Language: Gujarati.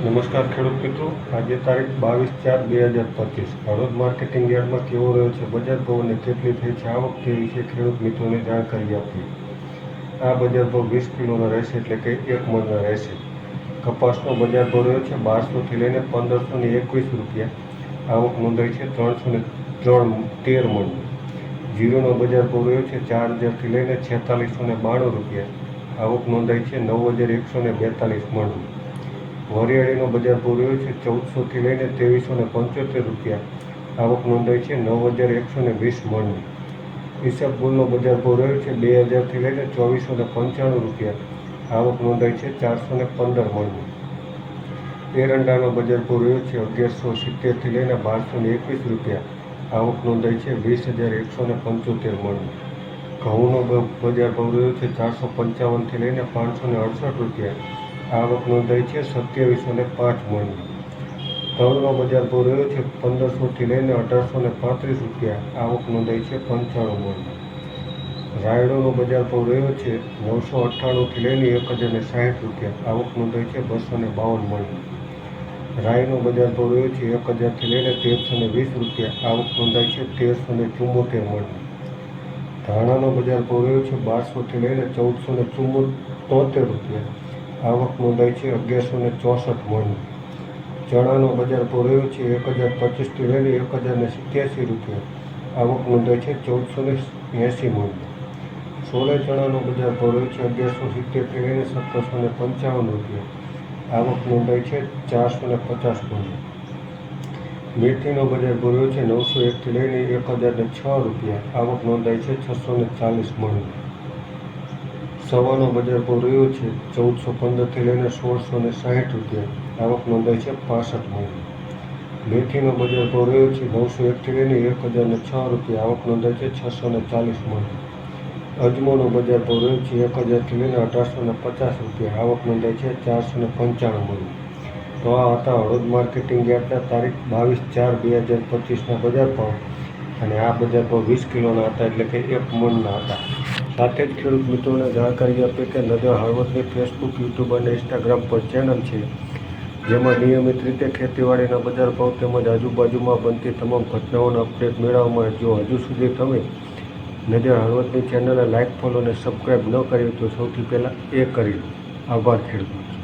નમસ્કાર ખેડૂત મિત્રો. આજે તારીખ બાવીસ ચાર બે હજાર પચીસ. હળવદ માર્કેટિંગ યાર્ડમાં કેવો રહ્યો છે? બજાર ભાવ કેટલી થઈ છે? આવક તે વિશે ખેડૂત મિત્રોને જાણકારી આપી આ બજાર ભાવ વીસ કિલોનો રહેશે એટલે કે એક મણનો રહેશે. કપાસનો બજાર ભાવ રહ્યો છે બારસોથી લઈને પંદરસો ને એકવીસ રૂપિયા. આવક નોંધાઈ છે ત્રણસો ને ત્રણ તેર મણ જીરોનો બજાર ભાવ રહ્યો છે ચાર હજારથી લઈને છેતાલીસો ને બાણું રૂપિયા. આવક નોંધાઈ છે નવ હજાર એકસો ને બેતાલીસ મણ વરિયાળીનો બજાર પૂર્યો છે ચૌદસોથી લઈને ત્રેવીસો ને પંચોતેર રૂપિયા. આવક નોંધાઈ છે નવ હજાર એકસો ને વીસ મણની. ઈસબગુલનો બજાર ભાવ છે બે હજારથી લઈને ચોવીસો ને પંચાણું રૂપિયા. આવક નોંધાઈ છે ચારસો ને પંદર મણની. એરંડાનો બજાર ભાવ છે અગિયારસો સિત્તેરથી લઈને બારસો ને એકવીસ રૂપિયા. આવક નોંધાઈ છે વીસ હજાર એકસો ને પંચોતેર મણની. ઘઉંનો બજાર ભાવ રહ્યો છે ચારસો પંચાવનથી લઈને પાંચસો ને અડસઠ રૂપિયા. આવક નોંધાઈ છે સત્યાવીસો ને પાંચ મણની તલનો બજાર ભાવ રહ્યો છે પંદરસોથી લઈને અઢારસો ને પાંત્રીસ રૂપિયા. આવક નોંધાઈ છે પંચાણું મણની રાયડોનો બજાર ભાવ રહ્યો છે નવસો અઠ્ઠાણુંથી લઈને એક હજાર ને સાઠ રૂપિયા. આવક નોંધાઈ છે બસો ને બાવન મણની રાયનો બજાર ભાવ રહ્યો છે એક હજારથી લઈને તેરસો ને વીસ રૂપિયા. આવક નોંધાઈ છે તેરસો ને ચુમ્મોતેર મણની ધાણાનો બજાર ભાવ રહ્યો છે બારસોથી લઈને ચૌદસો ને તોતેર રૂપિયા. આવક નોંધાઈ છે અગિયારસો ને ચોસઠ મણની ચણાનો બજાર ભાવ છે એક હજાર પચીસથી લઈને એક હજાર ને સિત્યાસી રૂપિયા. આવક નોંધાઈ છે ચૌદસો ને એંસી મણ. સોલે ચણાનો બજાર ભાવ છે અગિયારસો સિત્તેરથી લઈને સત્તરસો ને પંચાવન રૂપિયા. આવક નોંધાઈ છે ચારસો ને પચાસ મણ. મેથીનો બજાર ભર્યો છે નવસો એકથી લઈને એક હજાર ને છ રૂપિયા. આવક નોંધાઈ છે છસો ને ચાલીસ મણની સવાનો બજાર રહ્યો છે. ચૌદસો પંદરથી લઈને સોળસો ને સાહીઠ રૂપિયા. આવક નોંધાઈ છે પાસઠ મણ મેથીનો બજાર ભાવ રહ્યો છે નવસો એકથી લઈને એક હજાર ને છ રૂપિયા. આવક નોંધાય છે છસો ને ચાલીસ મણ અજમોનો બજાર ભાવ રહ્યો છે એક હજારથી લઈને અઢારસો ને પચાસ રૂપિયા. આવક નોંધાય છે ચારસો ને પંચાણું મણ તો આ હતા હળદ માર્કેટિંગ યાર્ડના તારીખ બાવીસ ચાર બે હજાર પચીસના બજાર ભાવ. અને આ બજાર ભાવ વીસ કિલોના હતા એટલે કે એક મણના હતા. સાથે જ ખેડૂત મિત્રોને જાણકારી આપે કે નજર હળવદની ફેસબુક યુટ્યુબ અને ઇન્સ્ટાગ્રામ પર ચેનલ છે, જેમાં નિયમિત રીતે ખેતીવાડીના બજાર ભાવ તેમજ આજુબાજુમાં બનતી તમામ ઘટનાઓના અપડેટ મેળવવા જો હજુ સુધી તમે નજર હળવદની ચેનલને લાઇક ફોલો અને સબસ્ક્રાઈબ ન કરી તો સૌથી પહેલાં એ કરી આભાર ખેડૂત